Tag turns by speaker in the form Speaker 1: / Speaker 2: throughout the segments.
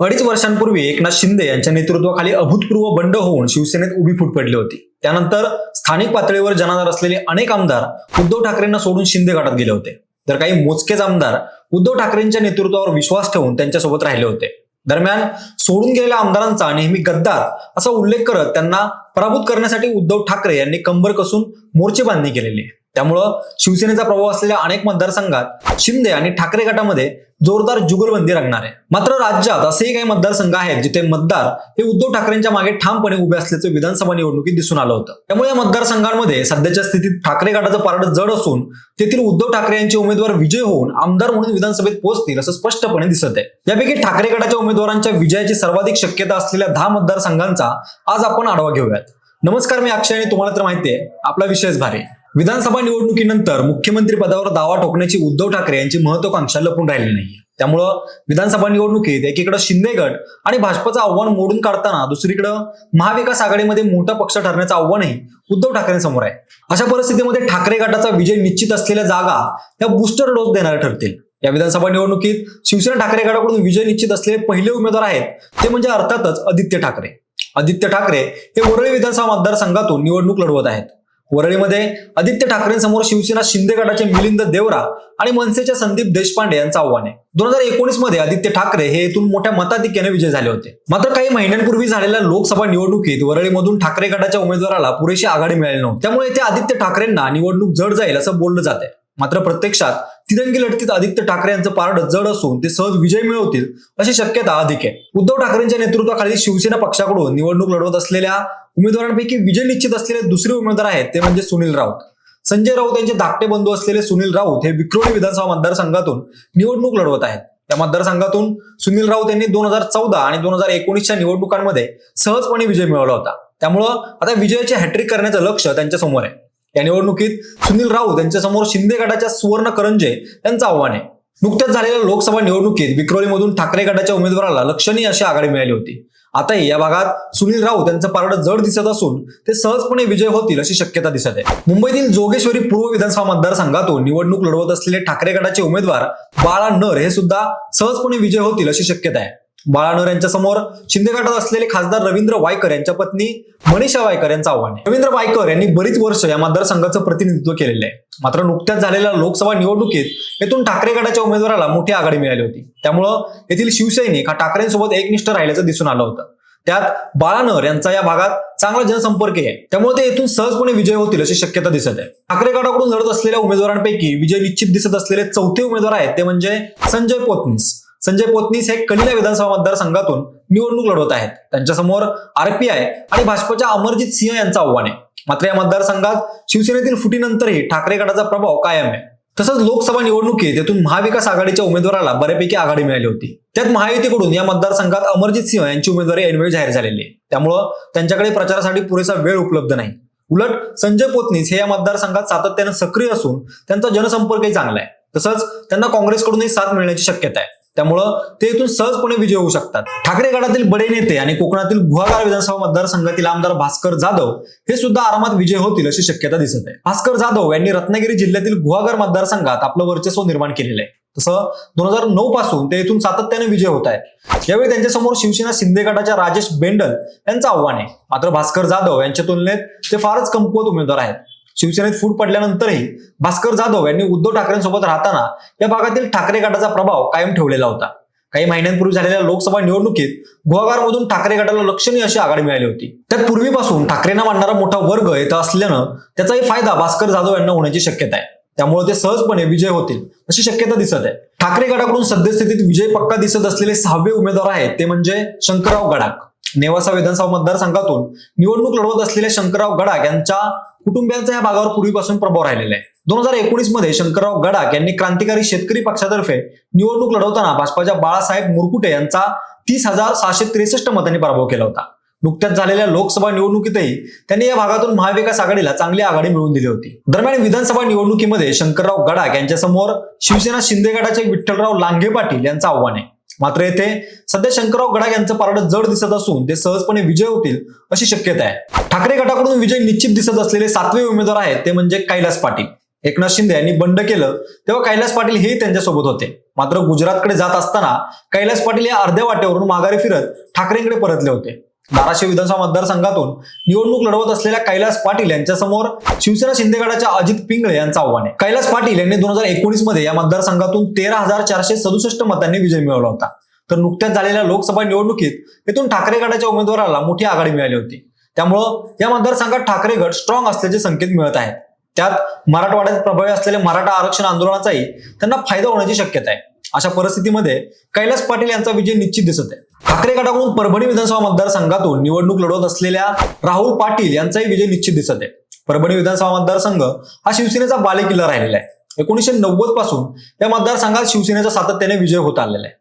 Speaker 1: अडीच वर्षांपूर्वी एकनाथ शिंदे यांच्या नेतृत्वाखाली अभूतपूर्व बंड होऊन शिवसेनेत उभी फूट पडली होती. त्यानंतर स्थानिक पातळीवर जनाधार असलेले अनेक आमदार उद्धव ठाकरेंना सोडून शिंदे गटात गेले होते. तर काही मोजकेच आमदार उद्धव ठाकरेंच्या नेतृत्वावर विश्वास ठेवून त्यांच्यासोबत राहिले होते. दरम्यान सोडून गेलेल्या आमदारांचा नेहमी गद्दार असा उल्लेख करत त्यांना पराभूत करण्यासाठी उद्धव ठाकरे यांनी कंबर कसून मोर्चे बांधणी केलेली. त्यामुळं शिवसेनेचा प्रभाव असलेल्या अनेक मतदारसंघात शिंदे आणि ठाकरे गटामध्ये जोरदार जुगलबंदी रंगणार आहे. मात्र राज्यात असेही काही मतदारसंघ आहेत जिथे मतदार हे उद्धव ठाकरेंच्या मागे ठामपणे उभे असल्याचं विधानसभा निवडणुकीत दिसून आलं होतं. त्यामुळे या मतदारसंघांमध्ये सध्याच्या स्थितीत ठाकरे गटाचं पारड जड असून तेथील उद्धव ठाकरे यांचे उमेदवार विजय होऊन आमदार म्हणून विधानसभेत पोहोचतील असं स्पष्टपणे दिसत आहे. यापैकी ठाकरे गटाच्या उमेदवारांच्या विजयाची सर्वाधिक शक्यता असलेल्या दहा मतदारसंघांचा आज आपण आढावा घेऊयात. नमस्कार मी अक्षय आणि तुम्हाला तर माहिती आहे आपला विषयच भारी विधानसभा निवडणुकीनंतर मुख्यमंत्री पदावर दावा ठोकण्याची उद्धव ठाकरे यांची महत्वाकांक्षा लपून राहिली नाही त्यामुळं विधानसभा निवडणुकीत एकीकडे शिंदे गट आणि भाजपचं आव्हान मोडून काढताना दुसरीकडं महाविकास आघाडीमध्ये मोठा पक्ष ठरण्याचं आव्हानही उद्धव ठाकरेंसमोर आहे. अशा परिस्थितीमध्ये ठाकरे गटाचा विजय निश्चित असलेल्या जागा या बुस्टर डोस देणाऱ्या ठरतील. या विधानसभा निवडणुकीत शिवसेना ठाकरे गटाकडून विजय निश्चित असलेले पहिले उमेदवार आहेत ते म्हणजे अर्थातच आदित्य ठाकरे. आदित्य ठाकरे हे वरळी विधानसभा मतदारसंघातून निवडणूक लढवत आहेत. वरळीमध्ये आदित्य ठाकरेंसमोर शिवसेना शिंदे गटाचे मिलिंद देवरा आणि मनसेच्या संदीप देशपांडे यांचं आव्हान आहे. दोन हजार एकोणीसमध्ये आदित्य ठाकरे हे येथून मोठ्या मताधिक्याने विजय झाले होते. मात्र काही महिन्यांपूर्वी झालेल्या लोकसभा निवडणुकीत वरळीमधून ठाकरे गटाच्या उमेदवाराला पुरेशी आघाडी मिळाली नव्हती. त्यामुळे येथे आदित्य ठाकरेंना निवडणूक जड जाईल असं बोललं जात आहे मात्र प्रत्यक्षात तिरंगी लढतीत आदित्य ठाकरे यांचं पारड जड असून ते सहज विजय मिळवतील अशी शक्यता अधिक आहे. उद्धव ठाकरेंच्या नेतृत्वाखाली शिवसेना पक्षाकडून निवडणूक लढवत असलेल्या उमेदवारांपैकी विजय निश्चित असलेले दुसरे उमेदवार आहेत ते म्हणजे सुनील राऊत. संजय राऊत यांचे धाकटे बंधू असलेले सुनील राऊत हे विक्रोळी विधानसभा मतदारसंघातून निवडणूक लढवत आहेत. या मतदारसंघातून सुनील राऊत यांनी दोन हजार चौदा आणि दोन हजार एकोणीसच्या निवडणुकांमध्ये सहजपणे विजय मिळवला होता. त्यामुळं आता विजयाची हॅट्रिक करण्याचं लक्ष त्यांच्यासमोर आहे. या निवडणुकीत सुनील राऊत यांच्यासमोर शिंदे गटाच्या सुवर्ण करंजे यांचं आव्हान आहे. नुकत्याच झालेल्या लोकसभा निवडणुकीत विक्रोळीमधून ठाकरे गटाच्या उमेदवाराला लक्षणीय अशी आघाडी मिळाली होती. आताही या भागात सुनील राऊत यांचं पारडं जड दिसत असून ते सहजपणे विजय होतील अशी शक्यता दिसत आहे. मुंबईतील जोगेश्वरी पूर्व विधानसभा मतदारसंघातून निवडणूक लढवत असलेले ठाकरे गटाचे उमेदवार बाळा नर हे सुद्धा सहजपणे विजय होतील अशी शक्यता आहे. बाळानर यांच्या समोर शिंदे गटात असलेले खासदार रवींद्र वायकर यांच्या पत्नी मनीषा वायकर यांचं आव्हान आहे. रवींद्र वायकर यांनी बरीच वर्ष या मतदारसंघाचं प्रतिनिधित्व केलेलं आहे. मात्र नुकत्याच झालेल्या लोकसभा निवडणुकीत येथून ठाकरे गटाच्या उमेदवाराला मोठी आघाडी मिळाली होती. त्यामुळं येथील शिवसैनिक हा ठाकरेंसोबत एकनिष्ठ राहिल्याचं दिसून आलं होतं. त्यात बाळानर यांचा या भागात चांगला जनसंपर्क आहे. त्यामुळे ते येथून सहजपणे विजय होतील अशी शक्यता दिसत आहे. ठाकरे गटाकडून लढत असलेल्या उमेदवारांपैकी विजय निश्चित दिसत असलेले चौथे उमेदवार आहेत ते म्हणजे संजय पोतनीस. संजय पोतनीस हे कलिला विधानसभा मतदारसंघातून निवडणूक लढवत आहेत. त्यांच्यासमोर आरपीआय आणि भाजपच्या अमरजित सिंह यांचं आव्हान आहे. मात्र या मतदारसंघात शिवसेनेतील फुटीनंतरही ठाकरे गटाचा प्रभाव कायम आहे. तसंच लोकसभा निवडणुकीत येथून महाविकास आघाडीच्या उमेदवाराला बऱ्यापैकी आघाडी मिळाली होती. त्यात महायुतीकडून या मतदारसंघात अमरजित सिंह यांची उमेदवारी ऐनवेळी जाहीर झालेली आहे. त्यामुळं त्यांच्याकडे प्रचारासाठी पुरेसा वेळ उपलब्ध नाही. उलट संजय पोतनीस हे या मतदारसंघात सातत्यानं सक्रिय असून त्यांचा जनसंपर्कही चांगला आहे. तसंच त्यांना काँग्रेसकडूनही साथ मिळण्याची शक्यता आहे. त्यामुळं ते इथून सहजपणे विजय होऊ शकतात. ठाकरे गटातील बडे नेते आणि कोकणातील गुहागार विधानसभा मतदारसंघातील आमदार भास्कर जाधव हे सुद्धा आरामात विजय होतील अशी शक्यता दिसत आहे. भास्कर जाधव यांनी रत्नागिरी जिल्ह्यातील गुहागर मतदारसंघात आपलं वर्चस्व निर्माण केलेलं आहे. तसं दोन हजार नऊ पासून ते इथून सातत्याने विजय होत आहेत यावेळी त्यांच्यासमोर शिवसेना शिंदे गटाच्या राजेश बेंडल यांचं आव्हान आहे. मात्र भास्कर जाधव यांच्या तुलनेत ते फारच कमकुवत उमेदवार आहेत. शिवसेनेत फूट पडल्यानंतरही भास्कर जाधव यांनी उद्धव ठाकरेंसोबत राहताना या भागातील ठाकरे गटाचा प्रभाव कायम ठेवलेला होता. काही महिन्यांपूर्वी झालेल्या लोकसभा निवडणुकीत गुहागारमधून ठाकरे गटाला लक्षणीय अशी आघाडी मिळाली होती. त्यात पूर्वीपासून ठाकरेंना मांडणारा मोठा वर्ग येत असल्यानं त्याचाही फायदा भास्कर जाधव यांना होण्याची शक्यता आहे. त्यामुळे ते सहजपणे विजय होतील अशी शक्यता दिसत आहे. ठाकरे गटाकडून सद्यस्थितीत विजय पक्का दिसत असलेले सहावे उमेदवार आहेत ते म्हणजे शंकरराव गडाख. नेवासा विधानसभा मतदारसंघातून निवडणूक लढवत असलेल्या शंकरराव गडाख यांच्या कुटुंबियांचा या भागावर पूर्वीपासून प्रभाव राहिलेला आहे. दोन हजार एकोणीसमध्ये शंकरराव गडाख यांनी क्रांतिकारी शेतकरी पक्षातर्फे निवडणूक लढवताना भाजपाच्या बाळासाहेब मुरकुटे यांचा तीस हजार सहाशे त्रेसष्ट मतांनी पराभव केला होता. नुकत्याच झालेल्या लोकसभा निवडणुकीतही त्यांनी या भागातून महाविकास आघाडीला चांगली आघाडी मिळवून दिली होती. दरम्यान विधानसभा निवडणुकीमध्ये शंकरराव गडाख यांच्यासमोर शिवसेना शिंदे गटाचे विठ्ठलराव लांघे पाटील यांचं आव्हान आहे. मात्र येथे सध्या शंकरराव गडाख यांचं पारडं जड दिसत असून ते सहजपणे विजय होतील अशी शक्यता आहे. ठाकरे गटाकडून विजय निश्चित दिसत असलेले सातवे उमेदवार आहेत ते म्हणजे कैलास पाटील. एकनाथ शिंदे यांनी बंड केलं तेव्हा कैलास पाटील हे त्यांच्यासोबत होते. मात्र गुजरातकडे जात असताना कैलास पाटील या अर्ध्या वाटेवरून माघारी फिरत ठाकरेंकडे परतले होते. धाराशिव विधानसभा मतदारसंघातून निवडणूक लढवत असलेल्या कैलास पाटील यांच्यासमोर शिवसेना शिंदे गटाच्या अजित पिंगळे यांचं आव्हान आहे. कैलास पाटील यांनी दोन हजार एकोणीसमध्ये या मतदारसंघातून तेरा हजार चारशे सदुसष्ट मतांनी विजय मिळवला होता. तर नुकत्याच झालेल्या लोकसभा निवडणुकीत येथून ठाकरे गटाच्या उमेदवाराला मोठी आघाडी मिळाली होती. त्यामुळं या मतदारसंघात ठाकरे गट स्ट्रॉंग असल्याचे संकेत मिळत आहेत. त्यात मराठवाड्यात प्रभावी असलेल्या मराठा आरक्षण आंदोलनाचाही त्यांना फायदा होण्याची शक्यता आहे. अशा परिस्थितीमध्ये कैलास पाटील यांचा विजय निश्चित दिसत आहे. ठाकरे गटाकडून परभणी विधानसभा मतदारसंघातून निवडणूक लढवत असलेल्या राहुल पाटील यांचाही विजय निश्चित दिसत आहे. परभणी विधानसभा मतदारसंघ हा शिवसेनेचा बालेकिल्ला राहिलेला आहे. एकोणीसशे नव्वदपासून या मतदारसंघात शिवसेनेचा सातत्याने विजय होत आलेला आहे.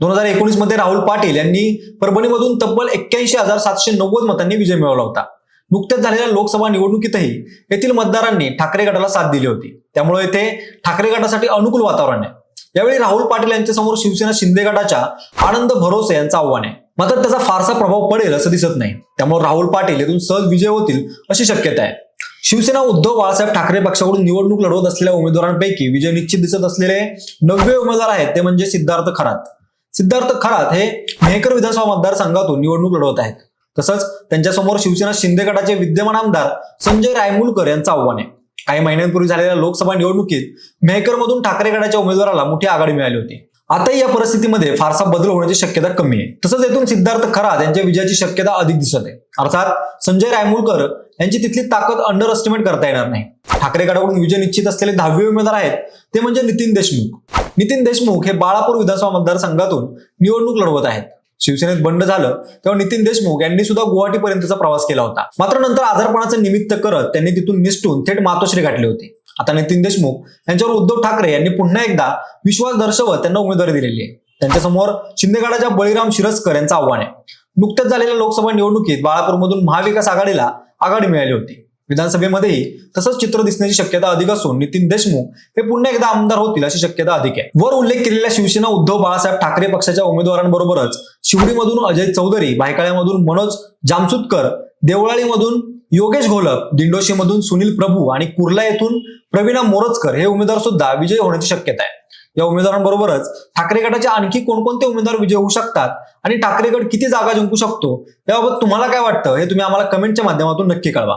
Speaker 1: दोन हजार एकोणीसमध्ये राहुल पाटील यांनी परभणीमधून तब्बल एक्क्याऐंशी हजार सातशे नव्वद मतांनी विजय मिळवला होता. नुकत्याच झालेल्या लोकसभा निवडणुकीतही येथील मतदारांनी ठाकरे गटाला साथ दिली होती. त्यामुळे येथे ठाकरे गटासाठी अनुकूल वातावरण आहे. यावेळी राहुल पाटील यांच्यासमोर शिवसेना शिंदे गटाच्या आनंद भरोसे यांचं आव्हान आहे. मात्र त्याचा फारसा प्रभाव पडेल असं दिसत नाही. त्यामुळे राहुल पाटील येथून सहज विजय होतील अशी शक्यता आहे. शिवसेना उद्धव बाळासाहेब ठाकरे पक्षाकडून निवडणूक लढवत असलेल्या उमेदवारांपैकी विजय निश्चित दिसत असलेले नववे उमेदवार आहेत ते म्हणजे सिद्धार्थ खरात. सिद्धार्थ खरात हे मेहकर विधानसभा मतदारसंघातून निवडणूक लढवत आहेत. तसंच त्यांच्यासमोर शिवसेना शिंदे गटाचे विद्यमान आमदार संजय रायमुलकर यांचं आव्हान आहे. काही महिन्यांपूर्वी झालेल्या लोकसभा निवडणुकीत मेहकरमधून ठाकरे गटाच्या उमेदवाराला मोठी आघाडी मिळाली होती. आताही या परिस्थितीमध्ये फारसा बदल होण्याची शक्यता कमी आहे. तसंच येथून सिद्धार्थ खरात यांच्या विजयाची शक्यता अधिक दिसत आहे. अर्थात संजय रायमुलकर यांची तिथली ताकद अंडर एस्टिमेट करता येणार नाही. ठाकरे गटाकडून विजय निश्चित असलेले दहावे उमेदवार आहेत ते म्हणजे नितीन देशमुख. नितीन देशमुख हे बाळापूर विधानसभा मतदारसंघातून निवडणूक लढवत आहेत. शिवसेनेत बंड झालं तेव्हा नितीन देशमुख यांनी सुद्धा गुवाहाटीपर्यंतचा प्रवास केला होता. मात्र नंतर आजारपणाचं निमित्त करत त्यांनी तिथून निसटून थेट मातोश्री गाठली होती. आता नितीन देशमुख यांच्यावर उद्धव ठाकरे यांनी पुन्हा एकदा विश्वास दर्शवत त्यांना उमेदवारी दिलेली आहे. त्यांच्यासमोर शिंदेगडाच्या बळीराम शिरस्कर यांचं आव्हान आहे. नुकत्याच झालेल्या लोकसभा निवडणुकीत बाळापूरमधून महाविकास आघाडीला आघाडी मिळाली होती. विधानसभेमध्येही तसंच चित्र दिसण्याची शक्यता अधिक असून नितीन देशमुख हे पुन्हा एकदा आमदार होतील अशी शक्यता अधिक आहे. वर उल्लेख केलेल्या शिवसेना उद्धव बाळासाहेब ठाकरे पक्षाच्या उमेदवारांबरोबरच शिवडीमधून अजय चौधरी भायकाळ्यामधून मनोज जामसुतकर देवळाळीमधून योगेश घोलप दिंडोशीमधून सुनील प्रभू आणि कुर्ला येथून प्रवीणा मोरजकर हे उमेदवार सुद्धा विजयी होण्याची शक्यता आहे. या उमेदवारांबरोबरच ठाकरे गटाचे आणखी कोणकोणते उमेदवार विजय होऊ शकतात आणि ठाकरे गट किती जागा जिंकू शकतो याबाबत तुम्हाला काय वाटतं हे तुम्ही आम्हाला कमेंटच्या माध्यमातून नक्की कळवा.